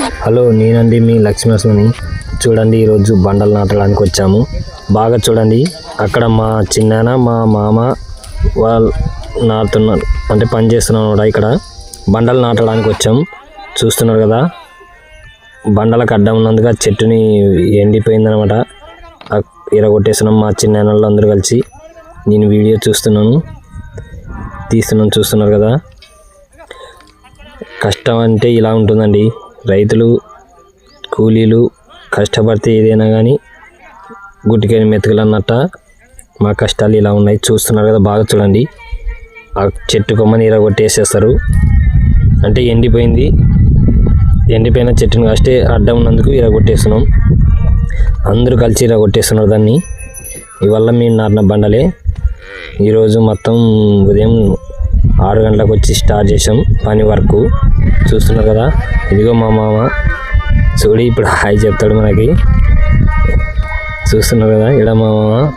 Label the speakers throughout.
Speaker 1: Hello నేనండి మీ లక్ష్మీనరసింహని. చూడండి ఈరోజు బండలు నాటడానికి వచ్చాము. బాగా చూడండి అక్కడ మా చిన్నాన మా మామ వాళ్ళు నాటుతున్నారు. అంటే పని చేస్తున్నాం కూడా ఇక్కడ. బండలు నాటడానికి వచ్చాం. చూస్తున్నారు కదా బండలకు అడ్డం ఉన్నందుగా చెట్టుని ఎండిపోయిందనమాట. ఇరగొట్టేస్తున్నాం మా చిన్నాన్నలు అందరూ కలిసి. నేను వీడియో చూస్తున్నాను. తీస్తున్నాను చూస్తున్నారు కదా. కష్టం అంటే ఇలా ఉంటుందండి. రైతులు కూలీలు కష్టపడితే ఏదైనా కానీ గుట్టికైన మెతుకులు అన్నట్ట మా కష్టాలు ఇలా ఉన్నాయి. చూస్తున్నారు కదా బాగా చూడండి. ఆ చెట్టు కొమ్మని ఇరగొట్టేసేస్తారు అంటే ఎండిపోయింది. ఎండిపోయిన చెట్టుని కాస్తే అడ్డం ఉన్నందుకు ఇరగొట్టేస్తున్నాం అందరూ కలిసి ఇరగొట్టేస్తున్నారు దాన్ని. ఇవల్ల మేము నాటిన బండలే. ఈరోజు మొత్తం ఉదయం ఆరు గంటలకు వచ్చి స్టార్ట్ చేసాం. పని వరకు. చూస్తున్నారు కదా? ఇదిగో మా మామ. చూడి ఇప్పుడు హాయ్ చెప్తాడు మనకి. చూస్తున్నారు కదా? ఇక్కడ మా మామ.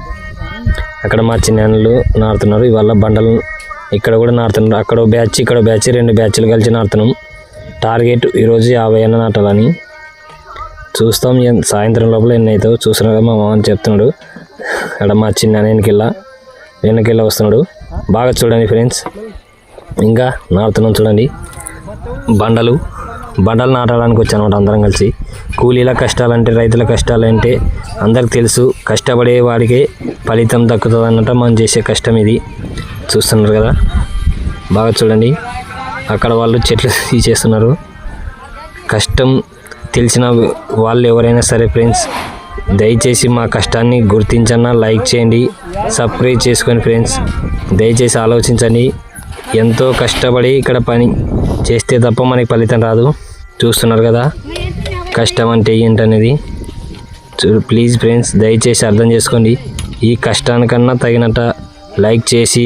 Speaker 1: అక్కడ మా చిన్నాన్నలు నాడుతున్నారు ఇవాళ బండలు ఇక్కడ కూడా నాడుతున్నారు అక్కడ బ్యాచ్ ఇక్కడ బ్యాచ్ రెండు బ్యాచ్లు కలిసి నాడుతున్నాం టార్గెట్ ఈరోజు యాభై అన్న నాటాలని. చూస్తాం సాయంత్రం లోపల ఎన్ని అవుతావు చూస్తున్నారు కదా మా మామ అని చెప్తున్నాడు. అక్కడ మా చిన్న వెనకెళ్ళ వెనకెళ్ళ వస్తున్నాడు. బాగా చూడండి ఫ్రెండ్స్. ఇంకా నాటుతున్నాం చూడండి. బండలు. బండలు నాటడానికి వచ్చానమాట అందరం కలిసి. కూలీల కష్టాలంటే రైతుల కష్టాలంటే అందరికి తెలుసు కష్టపడే వాడికే ఫలితం దక్కుతుంది అన్నట్టు మనం చేసే కష్టం ఇది. చూస్తున్నారు కదా? బాగా చూడండి. అక్కడ వాళ్ళు చెట్లు తీసేస్తున్నారు. కష్టం తెలిసిన వాళ్ళు ఎవరైనా సరే ఫ్రెండ్స్ దయచేసి మా కష్టాన్ని గుర్తించన్న లైక్ చేయండి సబ్స్క్రైబ్ చేసుకొని ఫ్రెండ్స్ దయచేసి ఆలోచించండి. ఎంతో కష్టపడి ఇక్కడ పని చేస్తే తప్ప మనకి ఫలితం రాదు. చూస్తున్నారు కదా కష్టం అంటే ఏంటనేది. చూ ప్లీజ్ ఫ్రెండ్స్ దయచేసి అర్థం చేసుకోండి. ఈ కష్టానికన్నా తగినట్ట లైక్ చేసి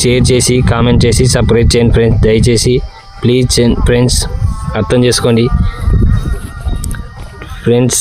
Speaker 1: షేర్ చేసి కామెంట్ చేసి సపరేట్ చేయండి ఫ్రెండ్స్ దయచేసి. ప్లీజ్ ఫ్రెండ్స్ అర్థం చేసుకోండి. ఫ్రెండ్స్